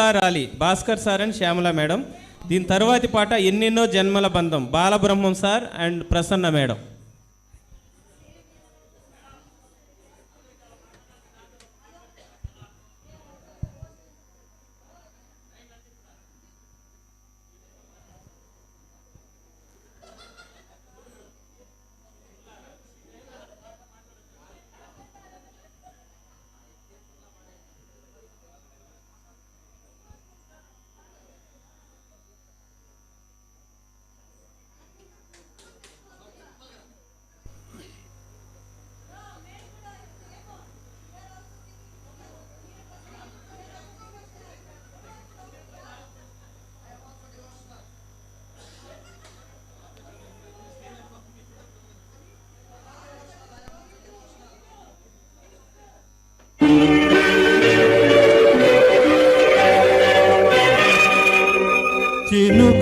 రాలి Bhaskar sir and Shyamala madam. దీని తర్వాతి పాట ఎన్నెన్నో జన్మల బంధం. Balabrahmam sir and Prasanna madam.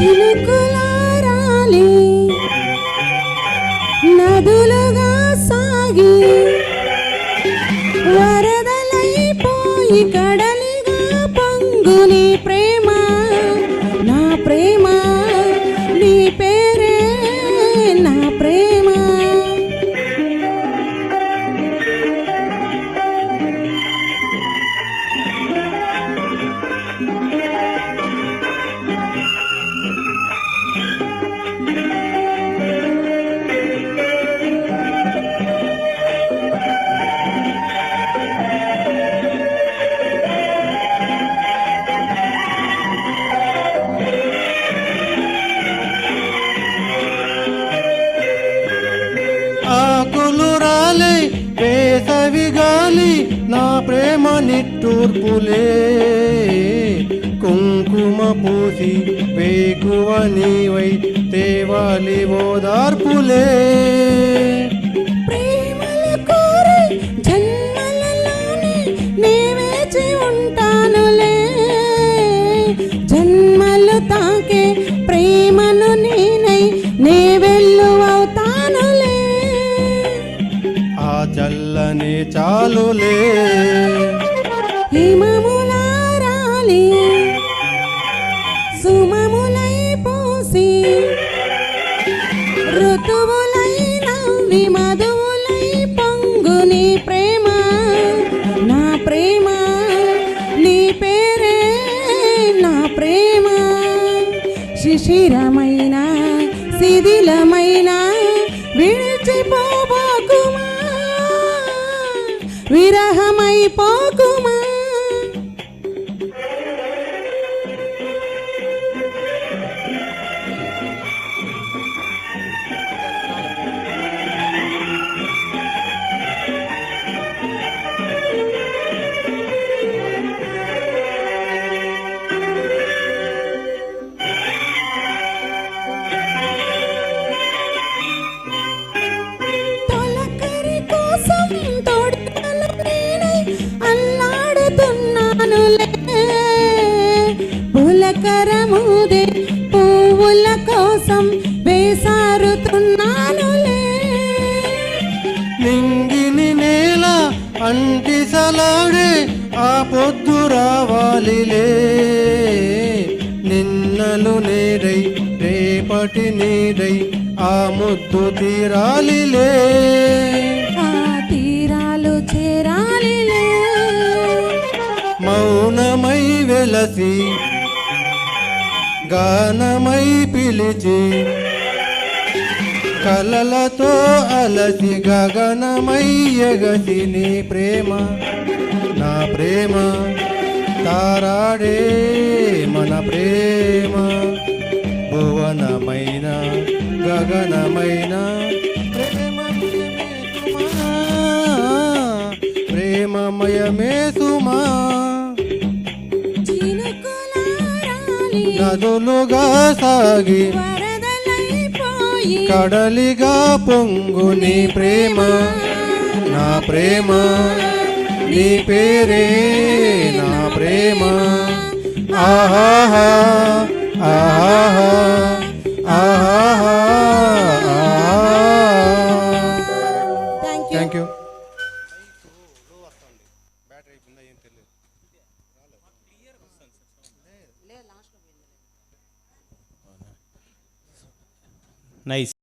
చిలుకులారాలి. నదులుగా సాగి వరదలైపోయి కడలిగా పొంగుని ప్రేమ. నా ప్రేమ నిట్టూర్పులే కుంకుమ పూసి వేకువ నీవై తేవాలి ఓదార్పులే. ప్రేమల కోరి శిథిలమైన విడిచిపోబోకుమా? విరహమైపోకుమా? పులకరముదే పువ్వుల కోసం వేసారుతున్నానులే. నింగిని నేల అంటి సలాడే ఆ పొద్దు రావాలిలే. నిన్నలు నేడై రేపటి నీడై ఆ ముద్దు తీరాలిలే. ఆ తీరాలు చేరాలిలే. మౌనమై వెలసి గానమై పిలిచి కలలతో అలసి గగనమై ఎగసి నీ ప్రేమ నా ప్రేమ తారాడే మన ప్రేమ. భువనమైన గగనమైన ప్రేమమయమే సుమా ప్రేమమయమే సుమా. నదులుగా సాగి కడలిగా పొంగు నీ ప్రేమ నా ప్రేమ నీ పేరే నా ప్రేమ. ఆహాహా ఆహాహా ఆహాహా thank you thank you Nice.